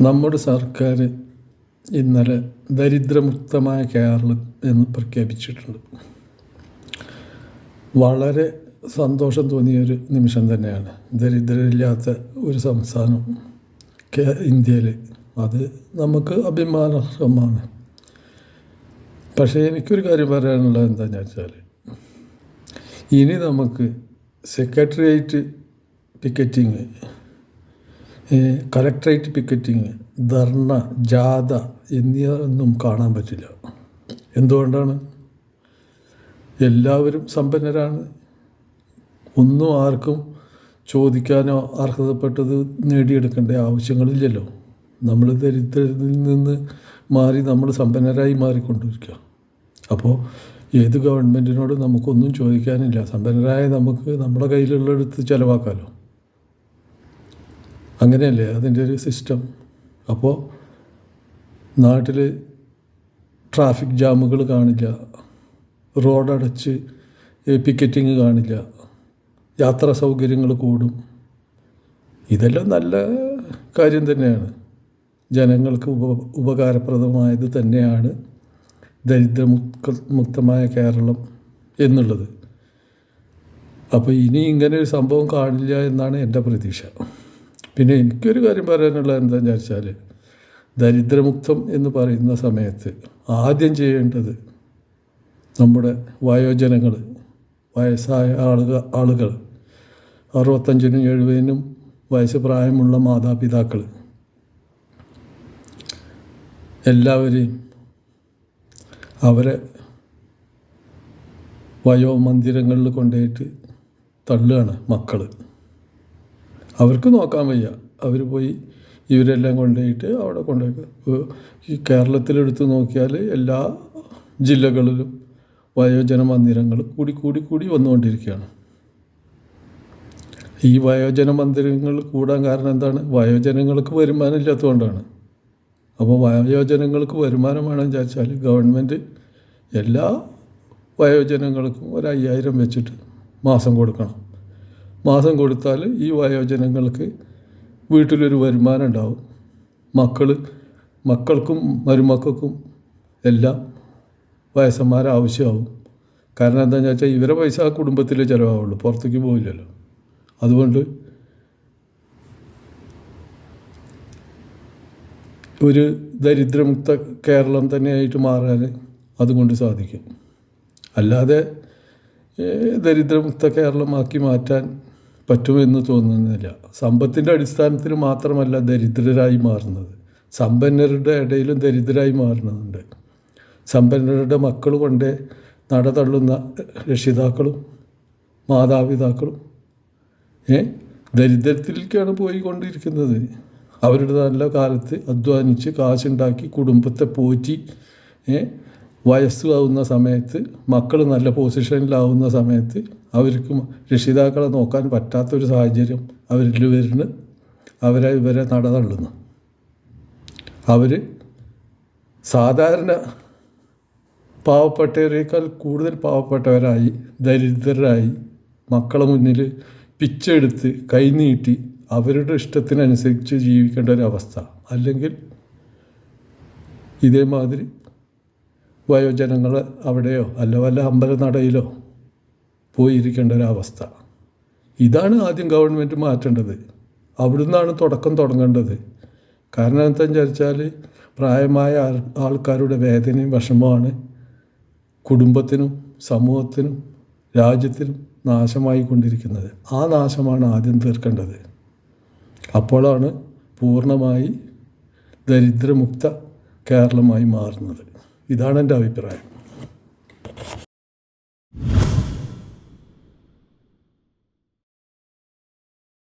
നമ്മുടെ സർക്കാർ ഇന്നലെ ദരിദ്രമുക്തമായ കേരളം എന്ന് പ്രഖ്യാപിച്ചിട്ടുണ്ട്. വളരെ സന്തോഷം തോന്നിയൊരു നിമിഷം തന്നെയാണ്. ദരിദ്രരില്ലാത്ത ഒരു സംസ്ഥാനം കേ ഇന്ത്യയിൽ. അത് നമുക്ക് അഭിമാനർഹമാണ് പക്ഷേ എനിക്കൊരു കാര്യം പറയാനുള്ളത് എന്താണെന്ന് വെച്ചാൽ ഇനി നമുക്ക് secretariat ticketing collectorate picketing dharna ജാഥ എന്നിവയൊന്നും കാണാൻ പറ്റില്ല. എന്തുകൊണ്ടാണ്? എല്ലാവരും സമ്പന്നരാണ്. ഒന്നും ആർക്കും ചോദിക്കാനോ അർഹതപ്പെട്ടത് നേടിയെടുക്കേണ്ട ആവശ്യങ്ങളില്ലല്ലോ. നമ്മൾ ദരിദ്രരിൽ നിന്ന് മാറി നമ്മൾ സമ്പന്നരായി മാറിക്കൊണ്ടിരിക്കുക. അപ്പോൾ ഏത് ഗവൺമെന്റിനോട് നമുക്കൊന്നും ചോദിക്കാനില്ല. സമ്പന്നരായ നമുക്ക് നമ്മുടെ കയ്യിലുള്ളടുത്ത് ചിലവാക്കാമല്ലോ അങ്ങനെയല്ലേ? അതിന്റെ ഒരു സിസ്റ്റം അപ്പോൾ നാട്ടിൽ ട്രാഫിക് ജാമുകൾ കാണില്ല. റോഡടച്ച് പിക്കറ്റിങ് കാണില്ല. യാത്രാ സൗകര്യങ്ങൾ കൂടും. ഇതെല്ലാം നല്ല കാര്യം തന്നെയാണ്. ജനങ്ങൾക്ക് ഉപ ഉപകാരപ്രദമായത് തന്നെയാണ് ദരിദ്രമുക്ത മുക്തമായ കേരളം എന്നുള്ളത്. അപ്പോൾ ഇനി ഇങ്ങനെ ഒരു സംഭവം കാണില്ല എന്നാണ് എന്റെ പ്രതീക്ഷ. പിന്നെ എനിക്കൊരു കാര്യം പറയാനുള്ളത് എന്താണെന്ന് വെച്ചാൽ ദരിദ്രമുക്തം എന്ന് പറയുന്ന സമയത്ത് ആദ്യം ചെയ്യേണ്ടത് നമ്മുടെ വയോജനങ്ങൾ വയസ്സായ ആളുകൾ ആളുകൾ അറുപത്തഞ്ചിനും എഴുപതിനും വയസ്സ് പ്രായമുള്ള മാതാപിതാക്കൾ എല്ലാവരെയും അവരെ വയോമന്ദിരങ്ങളിൽ കൊണ്ടുപോയിട്ട് തള്ളുകയാണ് മക്കൾ അവർക്ക് നോക്കാൻ വയ്യ. അവർ പോയി ഇവരെല്ലാം കൊണ്ടുപോയിട്ട് അവിടെ കൊണ്ടുപോയി. ഈ കേരളത്തിലെടുത്ത് നോക്കിയാൽ എല്ലാ ജില്ലകളിലും വയോജന മന്ദിരങ്ങൾ കൂടി കൂടി കൂടി വന്നുകൊണ്ടിരിക്കുകയാണ്. ഈ വയോജന മന്ദിരങ്ങൾ കൂടാൻ കാരണം എന്താണ്? വയോജനങ്ങൾക്ക് വരുമാനം ഇല്ലാത്തതുകൊണ്ടാണ്. അപ്പോൾ വയോജനങ്ങൾക്ക് വരുമാനം വേണമെന്ന് വിചാരിച്ചാൽ ഗവൺമെന്റ് എല്ലാ വയോജനങ്ങൾക്കും ഒരു അയ്യായിരം വെച്ചിട്ട് മാസം കൊടുക്കണം. മാസം കൊടുത്താൽ ഈ വയോജനങ്ങൾക്ക് വീട്ടിലൊരു വരുമാനം ഉണ്ടാവും. മക്കൾ മക്കൾക്കും മരുമക്കൾക്കും എല്ലാം വയസ്സന്മാരെ ആവശ്യമാവും. കാരണം എന്താണെന്ന് വെച്ചാൽ ഇവരെ പൈസ ആ കുടുംബത്തിൽ ചിലവാകുള്ളൂ പുറത്തേക്ക് പോയില്ലല്ലോ അതുകൊണ്ട് ഒരു ദരിദ്രമുക്ത കേരളം തന്നെയായിട്ട് മാറാൻ അതുകൊണ്ട് സാധിക്കും. അല്ലാതെ ദരിദ്രമുക്ത കേരളമാക്കി മാറ്റാൻ പറ്റുമെന്ന് തോന്നുന്നില്ല. സമ്പത്തിന്റെ അടിസ്ഥാനത്തിൽ മാത്രമല്ല ദരിദ്രരായി മാറുന്നത്. സമ്പന്നരുടെ ഇടയിലും ദരിദ്രരായി മാറുന്നുണ്ട്. സമ്പന്നരുടെ മക്കൾ കൊണ്ട് നട തള്ളുന്ന രക്ഷിതാക്കളും മാതാപിതാക്കളും ഏ ദരിദ്രത്തിലേക്കാണ് പോയിക്കൊണ്ടിരിക്കുന്നത്. അവരുടെ നല്ല കാലത്ത് അധ്വാനിച്ച് കാശുണ്ടാക്കി കുടുംബത്തെ പോറ്റി വയസ്സാവുന്ന സമയത്ത് മക്കൾ നല്ല പൊസിഷനിലാവുന്ന സമയത്ത് അവർക്ക് രക്ഷിതാക്കളെ നോക്കാൻ പറ്റാത്തൊരു സാഹചര്യം അവരിൽ വരുന്നു. അവരെ ഇവരെ നടതള്ളുന്നു അവർ സാധാരണ പാവപ്പെട്ടവരേക്കാൾ കൂടുതൽ പാവപ്പെട്ടവരായി ദരിദ്രരായി മക്കളെ മുന്നിൽ പിച്ചെടുത്ത് കൈനീട്ടി അവരുടെ ഇഷ്ടത്തിനനുസരിച്ച് ജീവിക്കേണ്ട ഒരവസ്ഥ അല്ലെങ്കിൽ ഇതേമാതിരി വയോജനങ്ങൾ അവിടെയോ അല്ല വല്ല അമ്പലനടയിലോ പോയിരിക്കേണ്ട ഒരവസ്ഥ ഇതാണ് ആദ്യം ഗവൺമെന്റ് മാറ്റേണ്ടത്. അവിടുന്നാണ് തുടക്കം തുടങ്ങേണ്ടത്. കാരണം എന്താണെന്ന് വിചാരിച്ചാൽ പ്രായമായ ആൾക്കാരുടെ വേദനയും വിഷമമാണ് കുടുംബത്തിനും സമൂഹത്തിനും രാജ്യത്തിനും നാശമായി കൊണ്ടിരിക്കുന്നത് ആ നാശമാണ് ആദ്യം തീർക്കേണ്ടത്. അപ്പോഴാണ് പൂർണമായി ദരിദ്രമുക്ത കേരളമായി മാറുന്നത്. ഇതാണ് എന്റെ അഭിപ്രായം.